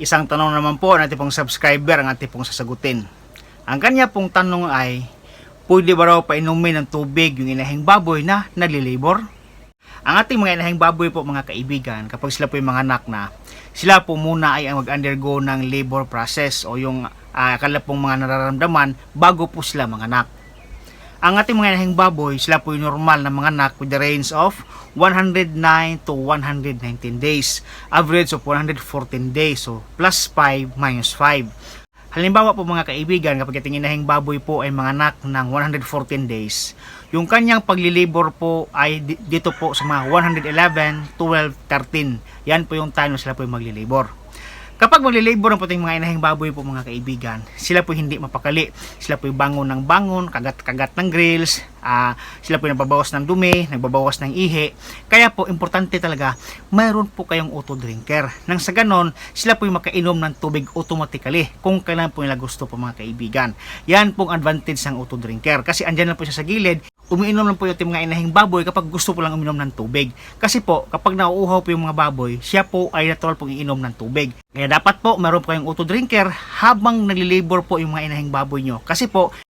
Isang tanong naman po ng ating subscriber ang ating pong sasagutin. Ang kanya pong tanong ay, pwede ba raw painumin ng tubig yung inahing baboy na nalilibor? Ang ating mga inahing baboy po mga kaibigan, kapag sila po yung mga anak na, sila po muna ay ang mag-undergo ng labor process o yung uh, kala pong mga nararamdaman bago po sila mga anak. Ang ating mga inahing baboy, sila po yung normal na mga anak with the range of 109 to 119 days. Average of 114 days. So, plus 5 minus 5. Halimbawa po mga kaibigan, kapag ating inahing baboy po ay mga anak ng 114 days, yung kanyang paglilibor po ay di- dito po sa mga 111, 12, 13. Yan po yung time na sila po yung maglilibor. Kapag maglilabor ang puting mga inahing baboy po mga kaibigan, sila po hindi mapakali. Sila po bangon ng bangon, kagat-kagat ng grills, ah, sila po nagbabawas ng dumi, nagbabawas ng ihi. Kaya po, importante talaga, mayroon po kayong auto drinker. Nang sa ganon, sila po makainom ng tubig automatically kung kailan po nila gusto po mga kaibigan. Yan pong advantage ng auto drinker. Kasi andyan lang po siya sa gilid, umiinom lang po yung ating mga inahing baboy kapag gusto po lang uminom ng tubig. Kasi po, kapag nauuhaw po yung mga baboy, siya po ay natural pong iinom ng tubig. Kaya dapat po, meron po kayong auto drinker habang naglilabor po yung mga inahing baboy nyo. Kasi po,